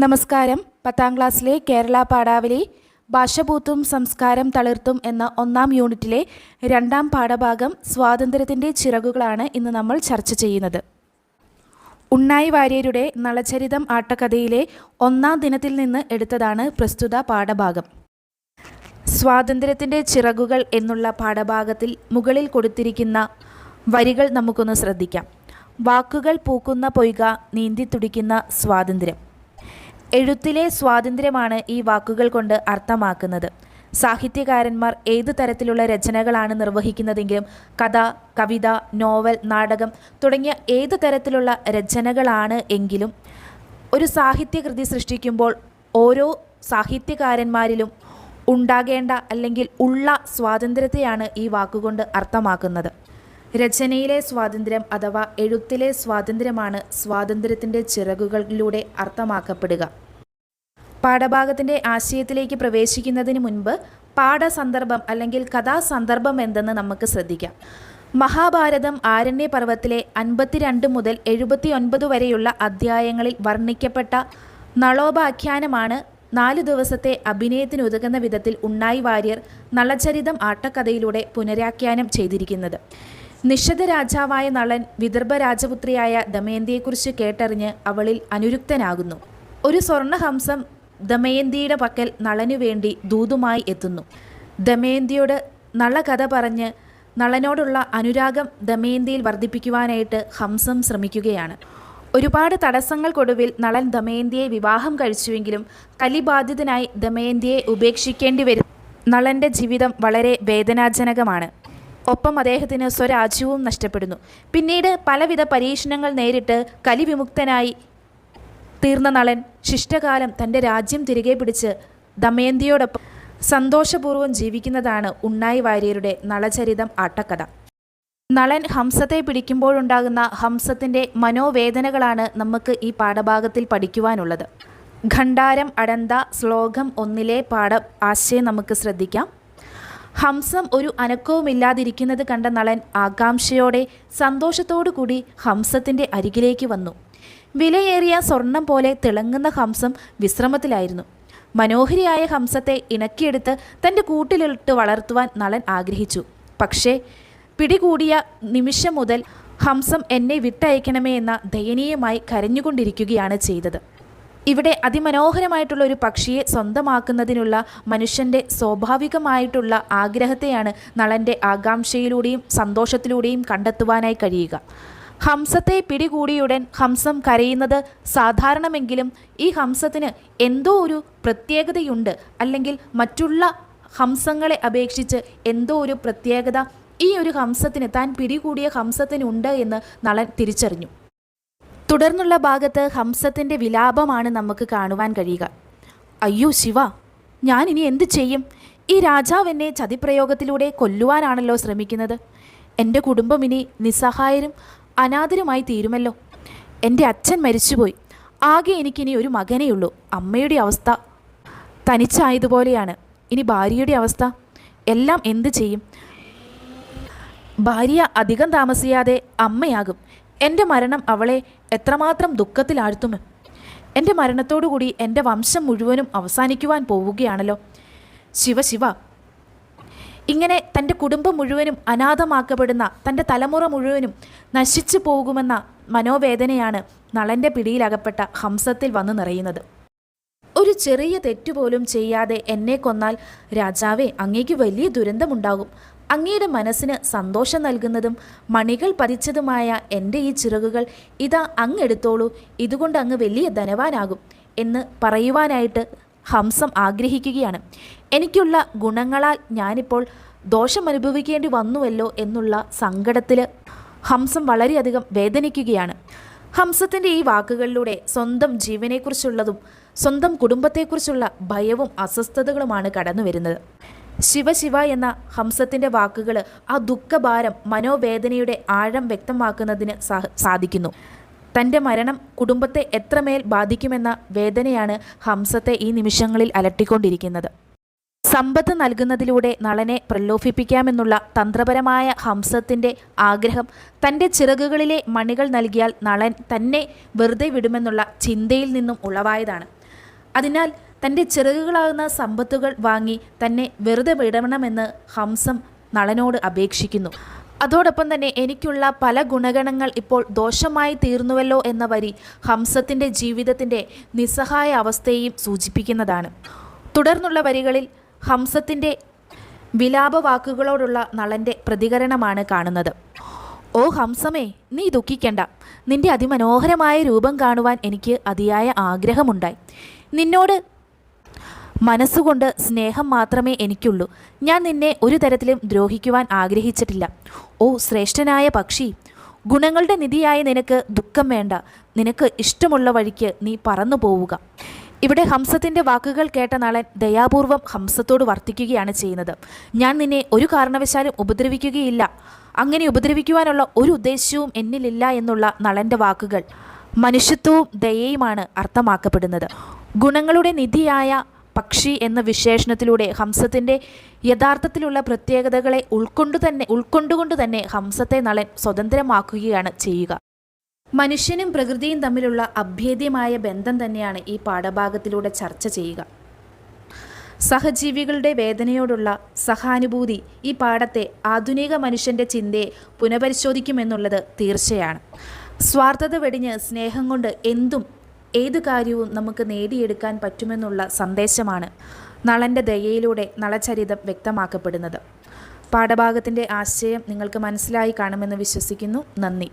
നമസ്കാരം. പത്താം ക്ലാസ്സിലെ കേരള പാഠാവലി ഭാഷപൂത്തും സംസ്കാരം തളിർത്തും എന്ന ഒന്നാം യൂണിറ്റിലെ രണ്ടാം പാഠഭാഗം സ്വാതന്ത്ര്യത്തിന്റെ ചിറകുകളാണ് ഇന്ന് നമ്മൾ ചർച്ച ചെയ്യുന്നത്. ഉണ്ണായി വാര്യരുടെ നളചരിതം ആട്ടക്കഥയിലെ ഒന്നാം ദിനത്തിൽ നിന്ന് എടുത്തതാണ് പ്രസ്തുത പാഠഭാഗം. സ്വാതന്ത്ര്യത്തിന്റെ ചിറകുകൾ എന്നുള്ള പാഠഭാഗത്തിൽ മുകളിൽ കൊടുത്തിരിക്കുന്ന വരികൾ നമുക്കൊന്ന് ശ്രദ്ധിക്കാം. വാക്കുകൾ പൂക്കുന്ന പൊയ്ക നീന്തി തുടിക്കുന്ന സ്വാതന്ത്ര്യം. എഴുത്തിലെ സ്വാതന്ത്ര്യമാണ് ഈ വാക്കുകൾ കൊണ്ട് അർത്ഥമാക്കുന്നത്. സാഹിത്യകാരന്മാർ ഏതു തരത്തിലുള്ള രചനകളാണ് നിർവഹിക്കുന്നതെങ്കിലും കഥ കവിത നോവൽ നാടകം തുടങ്ങിയ ഏതു തരത്തിലുള്ള രചനകളാണ് എങ്കിലും ഒരു സാഹിത്യകൃതി സൃഷ്ടിക്കുമ്പോൾ ഓരോ സാഹിത്യകാരന്മാരിലും ഉണ്ടാകേണ്ട അല്ലെങ്കിൽ ഉള്ള സ്വാതന്ത്ര്യത്തെയാണ് ഈ വാക്കുകൊണ്ട് അർത്ഥമാക്കുന്നത്. രചനയിലെ സ്വാതന്ത്ര്യം അഥവാ എഴുത്തിലെ സ്വാതന്ത്ര്യമാണ് സ്വാതന്ത്ര്യത്തിന്റെ ചിറകുകളിലൂടെ അർത്ഥമാക്കപ്പെടുക. പാഠഭാഗത്തിന്റെ ആശയത്തിലേക്ക് പ്രവേശിക്കുന്നതിന് മുൻപ് പാഠസന്ദർഭം അല്ലെങ്കിൽ കഥാസന്ദർഭം എന്തെന്ന് നമുക്ക് ശ്രദ്ധിക്കാം. മഹാഭാരതം ആരണ്യപർവത്തിലെ അൻപത്തിരണ്ട് മുതൽ എഴുപത്തി ഒൻപത് വരെയുള്ള അധ്യായങ്ങളിൽ വർണിക്കപ്പെട്ട നളോപാഖ്യാനമാണ് നാലു ദിവസത്തെ അഭിനയത്തിനുതകുന്ന വിധത്തിൽ ഉണ്ണായി വാര്യർ നളചരിതം ആട്ടക്കഥയിലൂടെ പുനരാഖ്യാനം ചെയ്തിരിക്കുന്നത്. നിഷധ രാജാവായ നളൻ വിദർഭ രാജപുത്രിയായ ദമയന്തിയെക്കുറിച്ച് കേട്ടറിഞ്ഞ് അവളിൽ അനുരുക്തനാകുന്നു. ഒരു സ്വർണഹംസം ദമയന്തിയുടെ പക്കൽ നളനു വേണ്ടി ദൂതുമായി എത്തുന്നു. ദമയന്തിയോട് നള കഥ പറഞ്ഞ് നളനോടുള്ള അനുരാഗം ദമയന്തിയിൽ വർദ്ധിപ്പിക്കുവാനായിട്ട് ഹംസം ശ്രമിക്കുകയാണ്. ഒരുപാട് തടസ്സങ്ങൾക്കൊടുവിൽ നളൻ ദമയന്തിയെ വിവാഹം കഴിച്ചുവെങ്കിലും കലിബാധിതനായി ദമയന്തിയെ ഉപേക്ഷിക്കേണ്ടി വരും. നളന്റെ ജീവിതം വളരെ വേദനാജനകമാണ്. ഒപ്പം അദ്ദേഹത്തിന് സ്വരാജ്യവും നഷ്ടപ്പെടുന്നു. പിന്നീട് പലവിധ പരീക്ഷണങ്ങൾ നേരിട്ട് കലിവിമുക്തനായി തീർന്ന നളൻ ശിഷ്ടകാലം തന്റെ രാജ്യം തിരികെ പിടിച്ച് ദമയന്തിയോടൊപ്പം സന്തോഷപൂർവം ജീവിക്കുന്നതാണ് ഉണ്ണായി വാര്യരുടെ നളചരിതം ആട്ടക്കഥ. നളൻ ഹംസത്തെ പിടിക്കുമ്പോഴുണ്ടാകുന്ന ഹംസത്തിന്റെ മനോവേദനകളാണ് നമുക്ക് ഈ പാഠഭാഗത്തിൽ പഠിക്കുവാനുള്ളത്. ഖണ്ഡാരം അടന്ത ശ്ലോകം ഒന്നിലെ പാഠ ആശയം നമുക്ക് ശ്രദ്ധിക്കാം. ഹംസം ഒരു അനക്കവുമില്ലാതിരിക്കുന്നത് കണ്ട നളൻ ആകാംക്ഷയോടെ സന്തോഷത്തോടു കൂടി ഹംസത്തിന്റെ അരികിലേക്ക് വന്നു. വിലയേറിയ സ്വർണം പോലെ തിളങ്ങുന്ന ഹംസം വിശ്രമത്തിലായിരുന്നു. മനോഹരിയായ ഹംസത്തെ ഇണക്കിയെടുത്ത് തന്റെ കൂട്ടിലിട്ട് വളർത്തുവാൻ നളൻ ആഗ്രഹിച്ചു. പക്ഷേ പിടികൂടിയ നിമിഷം മുതൽ ഹംസം എന്നെ വിട്ടയക്കണമേ എന്ന ദയനീയമായി കരഞ്ഞുകൊണ്ടിരിക്കുകയാണ് ചെയ്തത്. ഇവിടെ അതിമനോഹരമായിട്ടുള്ള ഒരു പക്ഷിയെ സ്വന്തമാക്കുന്നതിനുള്ള മനുഷ്യന്റെ സ്വാഭാവികമായിട്ടുള്ള ആഗ്രഹത്തെയാണ് നളന്റെ ആകാംക്ഷയിലൂടെയും സന്തോഷത്തിലൂടെയും കണ്ടെത്തുവാനായി കഴിയുക. ഹംസത്തെ പിടികൂടിയുടൻ ഹംസം കരയുന്നത് സാധാരണമെങ്കിലും ഈ ഹംസത്തിന് എന്തോ ഒരു പ്രത്യേകതയുണ്ട് അല്ലെങ്കിൽ മറ്റുള്ള ഹംസങ്ങളെ അപേക്ഷിച്ച് എന്തോ ഒരു പ്രത്യേകത ഈ ഒരു ഹംസത്തിന് താൻ പിടികൂടിയ ഹംസത്തിനുണ്ട് എന്ന് നളൻ തിരിച്ചറിഞ്ഞു. തുടർന്നുള്ള ഭാഗത്ത് ഹംസത്തിന്റെ വിലാപമാണ് നമുക്ക് കാണുവാൻ കഴിയുക. അയ്യോ ശിവ ഞാൻ ഇനി എന്ത് ചെയ്യും? ഈ രാജാവ് എന്നെ ചതിപ്രയോഗത്തിലൂടെ കൊല്ലുവാനാണല്ലോ ശ്രമിക്കുന്നത്. എന്റെ കുടുംബം ഇനി നിസ്സഹായരും അനാഥരുമായി തീരുമല്ലോ. എന്റെ അച്ഛൻ മരിച്ചുപോയി. ആകെ എനിക്കിനി ഒരു മകനേയുള്ളൂ അമ്മയുടെ അവസ്ഥ തനിച്ചായതുപോലെയാണ്. ഇനി ഭാര്യയുടെ അവസ്ഥ? എല്ലാം എന്ത് ചെയ്യും? ഭാര്യ അധികം താമസിയാതെ അമ്മയാകും. എന്റെ മരണം അവളെ എത്രമാത്രം ദുഃഖത്തിലാഴ്ത്തും. എന്റെ മരണത്തോടുകൂടി എന്റെ വംശം മുഴുവനും അവസാനിക്കുവാൻ പോവുകയാണല്ലോ. ശിവ ശിവ. ഇങ്ങനെ തന്റെ കുടുംബം മുഴുവനും അനാഥമാക്കപ്പെടുന്ന തന്റെ തലമുറ മുഴുവനും നശിച്ചു പോകുമെന്ന മനോവേദനയാണ് നളന്റെ പിടിയിലകപ്പെട്ട ഹംസത്തിൽ വന്നു നിറയുന്നത്. ഒരു ചെറിയ തെറ്റുപോലും ചെയ്യാതെ എന്നെ കൊന്നാൽ രാജാവേ അങ്ങേക്ക് വലിയ ദുരന്തമുണ്ടാകും. അങ്ങയുടെ മനസ്സിന് സന്തോഷം നൽകുന്നതും മണികൾ പതിച്ചതുമായ എന്റെ ഈ ചിറകുകൾ ഇതാ അങ്ങെടുത്തോളൂ. ഇതുകൊണ്ട് അങ്ങ് വലിയ ധനവാനാകും എന്ന് പറയുവാനായിട്ട് ഹംസം ആഗ്രഹിക്കുകയാണ്. എനിക്കുള്ള ഗുണങ്ങളാൽ ഞാനിപ്പോൾ ദോഷം അനുഭവിക്കേണ്ടി വന്നുവല്ലോ എന്നുള്ള സങ്കടത്തിൽ ഹംസം വളരെയധികം വേദനിക്കുകയാണ്. ഹംസത്തിന്റെ ഈ വാക്കുകളിലൂടെ സ്വന്തം ജീവനെക്കുറിച്ചുള്ളതും സ്വന്തം കുടുംബത്തെക്കുറിച്ചുള്ള ഭയവും അസ്വസ്ഥതകളുമാണ് കടന്നു വരുന്നത് ശിവശിവ എന്ന ഹംസത്തിന്റെ വാക്കുകൾ ആ ദുഃഖഭാരം മനോവേദനയുടെ ആഴം വ്യക്തമാക്കുന്നതിന് സാധിക്കുന്നു. തന്റെ മരണം കുടുംബത്തെ എത്രമേൽ ബാധിക്കുമെന്ന വേദനയാണ് ഹംസത്തെ ഈ നിമിഷങ്ങളിൽ അലട്ടിക്കൊണ്ടിരിക്കുന്നത്. സമ്പത്ത് നൽകുന്നതിലൂടെ നളനെ പ്രലോഭിപ്പിക്കാമെന്നുള്ള തന്ത്രപരമായ ഹംസത്തിന്റെ ആഗ്രഹം തന്റെ ചിറകുകളിലെ മണികൾ നൽകിയാൽ നളൻ തന്നെ വെറുതെ വിടുമെന്നുള്ള ചിന്തയിൽ നിന്നും ഉളവായതാണ്. അതിനാൽ തന്റെ ചിറകുകളാകുന്ന സമ്പത്തുകൾ വാങ്ങി തന്നെ വെറുതെ വിടണമെന്ന് ഹംസം നളനോട് അപേക്ഷിക്കുന്നു. അതോടൊപ്പം തന്നെ എനിക്കുള്ള പല ഗുണഗണങ്ങൾ ഇപ്പോൾ ദോഷമായി തീർന്നുവല്ലോ എന്ന വരി ഹംസത്തിന്റെ ജീവിതത്തിന്റെ നിസ്സഹായ അവസ്ഥയെയും സൂചിപ്പിക്കുന്നതാണ്. തുടർന്നുള്ള വരികളിൽ ഹംസത്തിന്റെ വിലാപ വാക്കുകളോടുള്ള നളന്റെ പ്രതികരണമാണ് കാണുന്നത്. ഓ ഹംസമേ നീ ദുഃഖിക്കണ്ട. നിന്റെ അതിമനോഹരമായ രൂപം കാണുവാൻ എനിക്ക് അതിയായ ആഗ്രഹമുണ്ടായി. നിന്നോട് മനസ്സുകൊണ്ട് സ്നേഹം മാത്രമേ എനിക്കുള്ളൂ. ഞാൻ നിന്നെ ഒരു തരത്തിലും ദ്രോഹിക്കുവാൻ ആഗ്രഹിച്ചിട്ടില്ല. ഓ ശ്രേഷ്ഠനായ പക്ഷി ഗുണങ്ങളുടെ നിധിയായ നിനക്ക് ദുഃഖം വേണ്ട. നിനക്ക് ഇഷ്ടമുള്ള വഴിക്ക് നീ പറന്നു പോവുക. ഇവിടെ ഹംസത്തിന്റെ വാക്കുകൾ കേട്ട നളൻ ദയാപൂർവം ഹംസത്തോട് വർത്തിക്കുകയാണ് ചെയ്യുന്നത്. ഞാൻ നിന്നെ ഒരു കാരണവശാലും ഉപദ്രവിക്കുകയില്ല. അങ്ങനെ ഉപദ്രവിക്കുവാനുള്ള ഒരു ഉദ്ദേശ്യവും എന്നിലില്ല എന്നുള്ള നളന്റെ വാക്കുകൾ മനുഷ്യത്വവും ദയയുമാണ് അർത്ഥമാക്കപ്പെടുന്നത്. ഗുണങ്ങളുടെ നിധിയായ പക്ഷി എന്ന വിശേഷണത്തിലൂടെ ഹംസത്തിന്റെ യഥാർത്ഥത്തിലുള്ള പ്രത്യേകതകളെ ഉൾക്കൊണ്ടു തന്നെ ഉൾക്കൊണ്ടുകൊണ്ട് തന്നെ ഹംസത്തെ നളൻ സ്വതന്ത്രമാക്കുകയാണ് ചെയ്യുക. മനുഷ്യനും പ്രകൃതിയും തമ്മിലുള്ള അഭേദ്യമായ ബന്ധം തന്നെയാണ് ഈ പാഠഭാഗത്തിലൂടെ ചർച്ച ചെയ്യുക. സഹജീവികളുടെ വേദനയോടുള്ള സഹാനുഭൂതി ഈ പാഠത്തെ ആധുനിക മനുഷ്യന്റെ ചിന്തയെ പുനഃപരിശോധിക്കുമെന്നുള്ളത് തീർച്ചയാണ്. സ്വാർത്ഥത വെടിഞ്ഞ് സ്നേഹം കൊണ്ട് എന്തും ഏതു കാര്യവും നമുക്ക് നേടിയെടുക്കാൻ പറ്റുമെന്നുള്ള സന്ദേശമാണ് നളന്റെ ദയയിലൂടെ നളചരിതം വ്യക്തമാക്കപ്പെടുന്നത്. പാഠഭാഗത്തിന്റെ ആശയം നിങ്ങൾക്ക് മനസ്സിലായി കാണുമെന്ന് വിശ്വസിക്കുന്നു. നന്ദി.